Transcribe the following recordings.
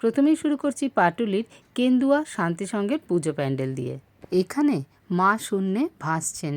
প্রথমেই শুরু করছি পাটুলির কেন্দুয়া শান্তিসঙ্গের পুজো প্যান্ডেল দিয়ে। এখানে মা শূন্যে ভাসছেন।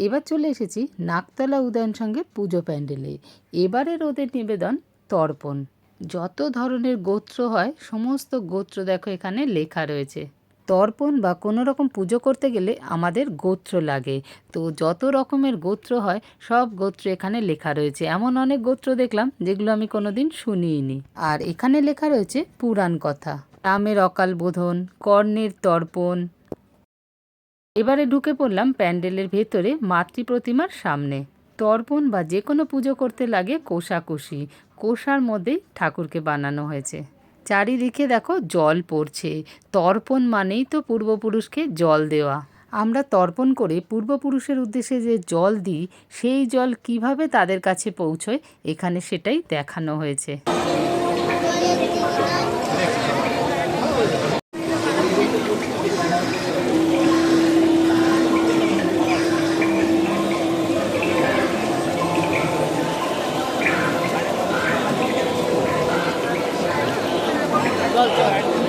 এবার চলে এসেছি নাকতলা উদয়ন সঙ্গে পুজো প্যান্ডেলে। এবারের ওদের নিবেদন তর্পণ। যত ধরনের গোত্র হয়, সমস্ত গোত্র দেখো এখানে লেখা রয়েছে। তর্পণ বা কোনো রকম পুজো করতে গেলে আমাদের গোত্র লাগে। তো যত রকমের গোত্র হয়, সব গোত্র এখানে লেখা রয়েছে। এমন অনেক গোত্র দেখলাম যেগুলো আমি কোনোদিন শুনিনি আর এখানে লেখা রয়েছে পুরাণ কথা। রামের অকাল বোধন, কর্ণের তর্পণ এবারে ঢুকে পড়লাম প্যান্ডেলের ভেতরে মাতৃ প্রতিমার সামনে। তর্পণ বা যে কোনো পুজো করতে লাগে কোষাকুষি। কোষার মধ্যেই ঠাকুরকে বানানো হয়েছে। চারিদিকে দেখো জল পড়ছে। তর্পণ মানেই তো পূর্বপুরুষকে জল দেওয়া। আমরা তর্পণ করে পূর্বপুরুষের উদ্দেশ্যে যে জল দিই, সেই জল কীভাবে তাদের কাছে পৌঁছয়, এখানে সেটাই দেখানো হয়েছে। also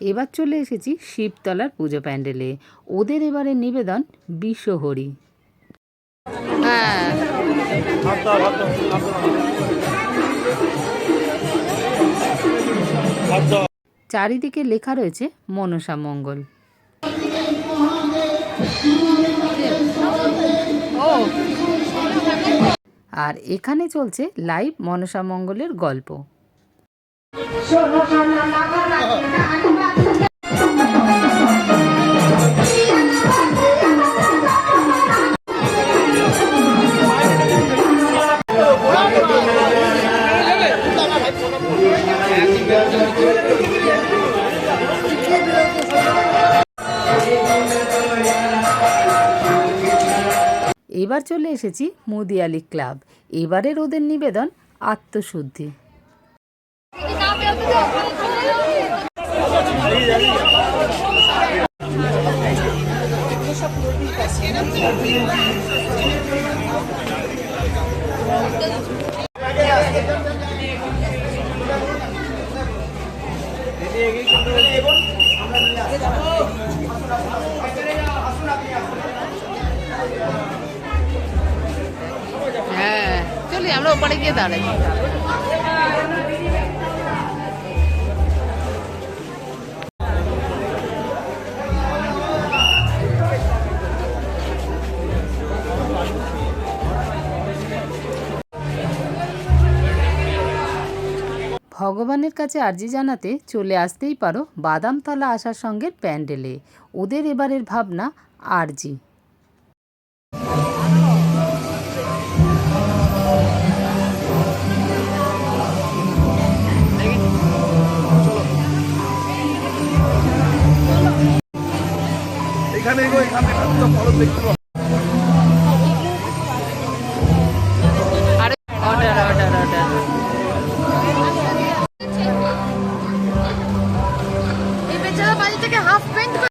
এবার চলে এসেছি শিবতলার পুজো প্যান্ডেলে। ওদের এবারে নিবেদন বিশ্বহরি। চারিদিকে লেখা রয়েছে মনসা মঙ্গল। আর এখানে চলছে লাইভ মনসা মঙ্গলের গল্প। এবার চলে এসেছি মুদিয়ালি ক্লাব। এবারের ওদের নিবেদন আত্মশুদ্ধি। হ্যাঁ চলি আমরা ওপারে গিয়ে দাঁড়াই। ভগবানের কাছে আর্জি জানাতে চলে আসতেই পারো বাদামতলা আসার সঙ্গে প্যান্ডেলে। ওদের এবারের ভাবনা আরজি। এখানে এখানে